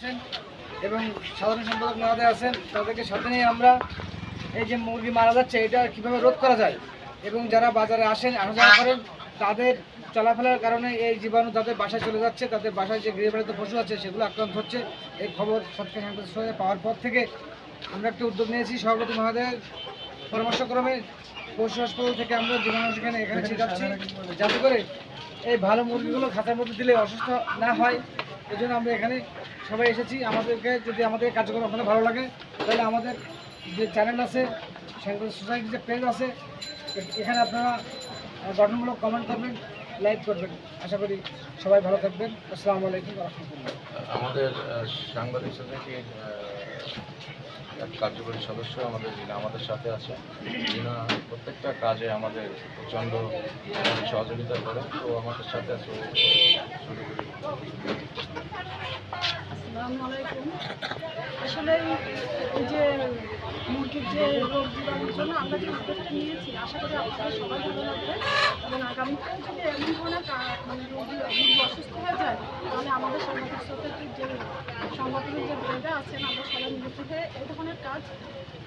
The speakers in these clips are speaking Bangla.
আছেন এবং সাধারণ সম্পাদক মহোদয় আছেন, তাদেরকে সাথে নিয়ে আমরা এই যে মুরগি মারা যাচ্ছে, এটা কীভাবে রোধ করা যায়? এবং যারা বাজারে আসেন আসা যাওয়া করেন, তাদের চলাফেরার কারণে এই জীবাণু তাদের বাসায় চলে যাচ্ছে, তাদের বাসায় যে গৃহপালিত পশু আছে, সেগুলো আক্রান্ত হচ্ছে। এই খবর সরকার সাংবাদিক সঙ্গে পাওয়ার পর থেকে আমরা একটা উদ্যোগ নিয়েছি। সভাপতি মহোদয়ের পরামর্শক্রমে পশু হাসপাতাল থেকে আমরা জীবাণু এখানে এখানে ছিটাচ্ছি যাতে করে এই ভালো মুরগিগুলো খাতার মধ্যে দিলে অসুস্থ না হয়। এই জন্য আমরা এখানে সবাই এসেছি। আমাদেরকে যদি আমাদের কার্যক্রম আপনাদের ভালো লাগে, তাহলে আমাদের যে চ্যানেল আছে সাংবাদিক সোসাইটির যে পেজ আছে এখানে আপনারা গঠনমূলক কমেন্ট করবেন লাইক করবেন। আশা করি সবাই ভালো থাকবেন। আসসালামু আলাইকুম আমাদের সাংবাদিক সোসাইটির এক কার্যকরী সদস্য আমাদের যিনি আমাদের সাথে আছে, যিনি প্রত্যেকটা কাজে আমাদের প্রচণ্ড সহযোগিতা করে তো আমাদের সাথে আছে আসলে যে মুরগির যে রোগ জীবাণুর জন্য আমরা যে উদ্যোগটা নিয়েছি, আশা করি আপনাদের সবাই ভালো লাগবে। এবং আগামীকাল যদি এমন ধরনের মানে রোগী অসুস্থ হয়ে যায়, তাহলে আমাদের সাংবাদিক সোসাইটির যে, সংগঠনের যে বোর্ডে আছেন, আমরা সবাই মিলে থেকে এই ধরনের কাজ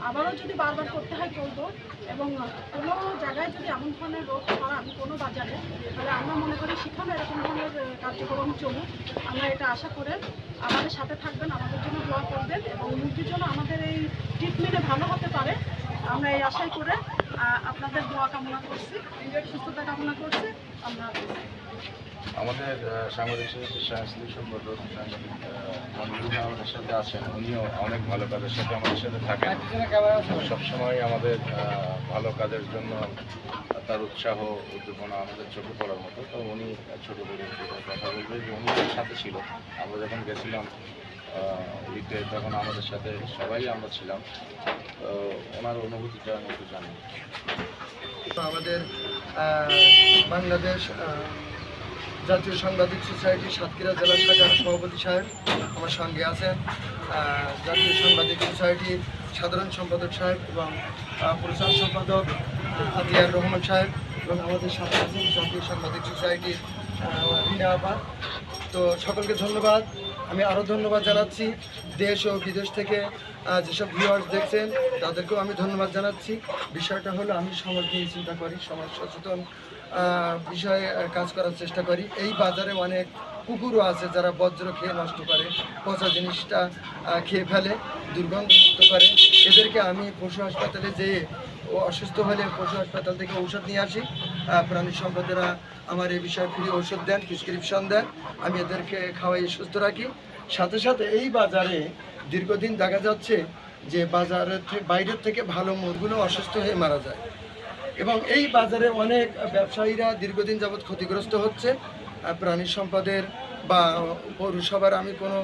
আবারও যদি বারবার করতে হয় করব এবং কোনো জায়গায় যদি এমন ধরনের রোগ ছড়ান কোনো বাজারে, তাহলে আমরা মনে করি সেখানে এরকম ধরনের কার্যক্রম চলুক। আমরা এটা আশা করে আমাদের সাথে থাকবেন, আমাদের জন্য দোয়া করবেন, এবং মুরগির জন্য আমাদের এই ট্রিটমেন্টে ভালো হতে পারে। আমরা এই আশাই করে আপনাদের দোয়া কামনা করছি। সুস্থতা কামনা করছি। আমরা আমাদের সাংবাদিক সাংস্কৃতিক সাংবাদিক আমাদের সাথে আছেন। উনিও অনেক ভালো কাজের সাথে আমাদের সাথে থাকেন। সবসময় আমাদের ভালো কাজের জন্য তার উৎসাহ, উদ্দীপনা আমাদের চোখে পড়ার মতো। তো উনি ছোটো করে কথা বলবে যে উনি সাথে ছিল। আমরা যখন গেছিলাম ঈদে তখন আমাদের সাথে সবাই আমরা ছিলাম। তো ওনার অনুভূতিটা আমি একটু জানি। আমাদের বাংলাদেশ জাতীয় সাংবাদিক সোসাইটি সাতক্ষীরা জেলা শাখার সভাপতি সাহেব আমার সঙ্গে আছেন। জাতীয় সাংবাদিক সোসাইটির সাধারণ সম্পাদক সাহেব এবং প্রচার সম্পাদক আতিয়ার রহমান সাহেব এবং আমাদের সাথে আছেন জাতীয় সাংবাদিক সোসাইটির রিনা আপা। তো সকলকে ধন্যবাদ। আমি আরও ধন্যবাদ জানাচ্ছি দেশ ও বিদেশ থেকে যেসব ভিউয়ার্স দেখছেন, তাদেরকেও আমি ধন্যবাদ জানাচ্ছি। বিষয়টা হলো, আমি সমাজ নিয়ে চিন্তা করি, সমাজ সচেতন বিষয়ে কাজ করার চেষ্টা করি। এই বাজারে অনেক কুকুরও আছে যারা বজ্র খেয়ে নষ্ট করে, পচা জিনিসটা খেয়ে ফেলে দুর্গন্ধমুক্ত করে। এদেরকে আমি পশু হাসপাতালে যেয়ে অসুস্থ হলে পশু হাসপাতাল থেকে ঔষধ নিয়ে আসি। প্রাণী সম্পদেরা আমার এই বিষয়ে ফ্রি ওষুধ দেন প্রিসক্রিপশন দেন, আমি এদেরকে খাওয়াই সুস্থ রাখি। সাথে সাথে এই বাজারে দীর্ঘদিন দেখা যাচ্ছে যে বাজারের বাইরের থেকে ভালো মুরগুলো অসুস্থ হয়ে মারা যায়। এবং এই বাজারে অনেক ব্যবসায়ীরা দীর্ঘদিন যাবৎ ক্ষতিগ্রস্ত হচ্ছে। প্রাণী সম্পদের বা পৌরসভার আমি কোনো